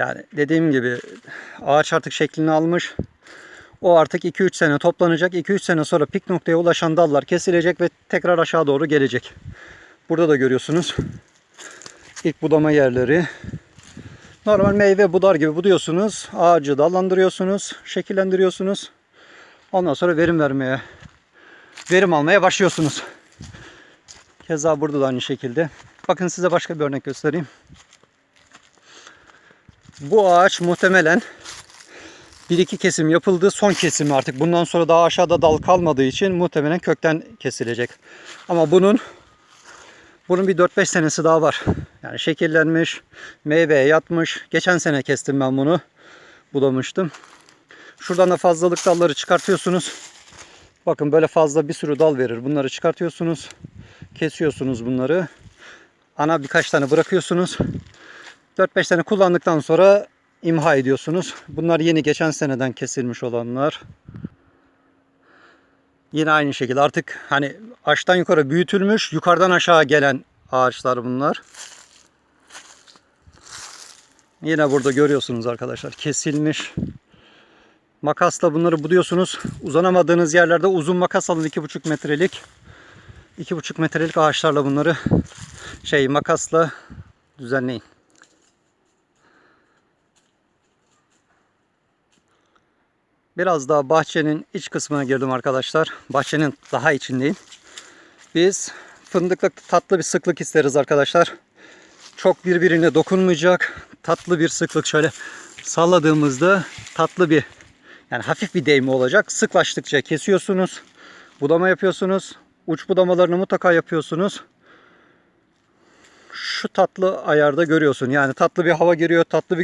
Yani dediğim gibi ağaç artık şeklini almış. O artık 2-3 sene toplanacak. 2-3 sene sonra pik noktaya ulaşan dallar kesilecek ve tekrar aşağı doğru gelecek. Burada da görüyorsunuz. İlk budama yerleri. Normal meyve budar gibi buduyorsunuz. Ağacı dallandırıyorsunuz. Şekillendiriyorsunuz. Ondan sonra verim vermeye, verim almaya başlıyorsunuz. Keza burada da aynı şekilde. Bakın size başka bir örnek göstereyim. Bu ağaç muhtemelen bir iki kesim yapıldı. Son kesimi artık. Bundan sonra daha aşağıda dal kalmadığı için muhtemelen kökten kesilecek. Ama bunun bunun bir 4-5 senesi daha var. Yani şekillenmiş, meyveye yatmış. Geçen sene kestim ben bunu. Budamıştım. Şuradan da fazlalık dalları çıkartıyorsunuz. Bakın böyle fazla bir sürü dal verir. Bunları çıkartıyorsunuz. Kesiyorsunuz bunları. Ana birkaç tane bırakıyorsunuz. 4-5 tane kullandıktan sonra imha ediyorsunuz. Bunlar yeni geçen seneden kesilmiş olanlar. Yine aynı şekilde artık hani aştan yukarı büyütülmüş, yukarıdan aşağı gelen ağaçlar bunlar. Yine burada görüyorsunuz arkadaşlar kesilmiş. Makasla bunları buduyorsunuz. Uzanamadığınız yerlerde uzun makas alın 2,5 metrelik. 2,5 metrelik ağaçlarla bunları şey makasla düzenleyin. Biraz daha bahçenin iç kısmına girdim arkadaşlar. Bahçenin daha içindeyim. Biz fındıklı tatlı bir sıklık isteriz arkadaşlar. Çok birbirine dokunmayacak. Tatlı bir sıklık şöyle salladığımızda tatlı bir yani hafif bir değme olacak. Sıklaştıkça kesiyorsunuz. Budama yapıyorsunuz. Uç budamalarını mutlaka yapıyorsunuz. Şu tatlı ayarda görüyorsun. Yani tatlı bir hava giriyor, tatlı bir